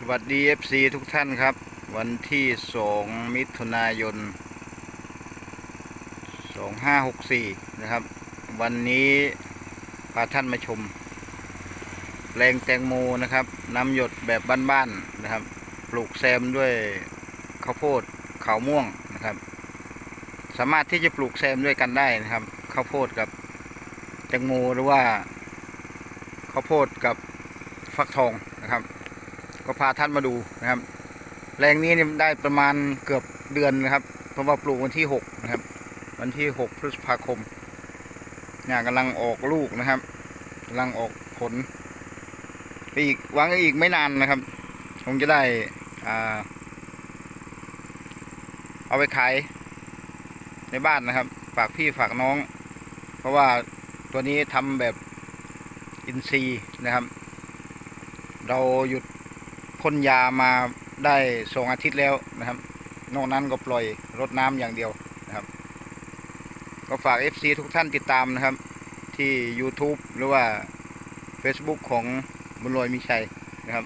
สวัสดี FC ทุกท่านครับ วันที่ 2 มิถุนายน 2564 นะครับ วันนี้พาท่านมาชมแปลงแตงโมนะครับน้ำหยดแบบบ้านๆนะครับ ปลูกแซมด้วยข้าวโพดขาวม่วงนะครับ สามารถที่จะปลูกแซมด้วยกันได้นะครับข้าวโพดกับแตงโมหรือว่าข้าวโพดกับฟักทองนะครับ ก็พาท่านมาดูนะครับ แรงนี้เนี่ยได้ประมาณเกือบเดือนนะครับ เพราะว่าปลูกวันที่หกนะครับ วันที่หกพฤษภาคมเนี่ยกำลังออกลูกนะครับกำลังออกผลอีกหวังอีกไม่นานนะครับคงจะได้อ่าเอาไปขายในบ้านนะครับ ฝากพี่ฝากน้อง เพราะว่าตัวนี้ทำแบบอินทรีนะครับ เราหยุด พ่นยามาได้สองอาทิตย์แล้วนะครับ นอกนั้นก็ปล่อยรดน้ำอย่างเดียวนะครับ ก็ฝาก FC ทุกท่านติดตามนะครับ ที่ YouTube หรือว่า Facebook ของบุญลอยมีชัยนะครับ